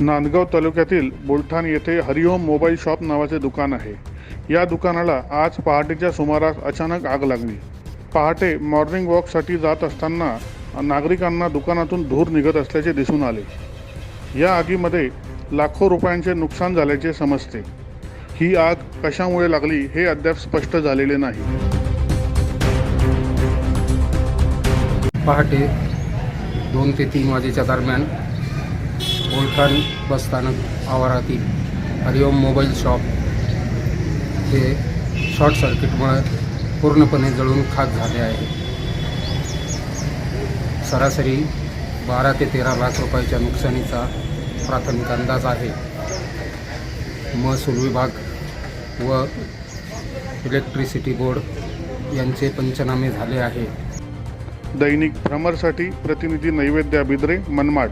नांदगाव तालुक्यातील बोलठाण येथे हरिओम mobile shop नावाचे दुकान आहे. या दुकानाला आज पहाटेच्या सुमारास अचानक आग लागली. पहाटे मॉर्निंग वॉकसाठी जात असताना नागरिकांना दुकानातून धूर निघत असल्याचे दिसून आले. या आगीमध्ये लाखो रुपयांचे नुकसान झाल्याचे समजते. ही आग कशामुळे लागली हे अद्याप स्पष्ट झालेले नाही. पहाटे दोन ते तीन वाजेच्या दरम्यान बोलठाण बसस्थानक आवारातील हरिओम मोबाईल शॉप हे शॉर्ट सर्किटमुळे पूर्णपणे जळून खाक झाले आहे. सरासरी बारा ते तेरा लाख रुपयाच्या नुकसानीचा प्राथमिक अंदाज आहे. महसूल विभाग व इलेक्ट्रिसिटी बोर्ड यांचे पंचनामे झाले आहे. दैनिक भ्रमरसाठी प्रतिनिधी नैवेद्य बिद्रे मनमाड.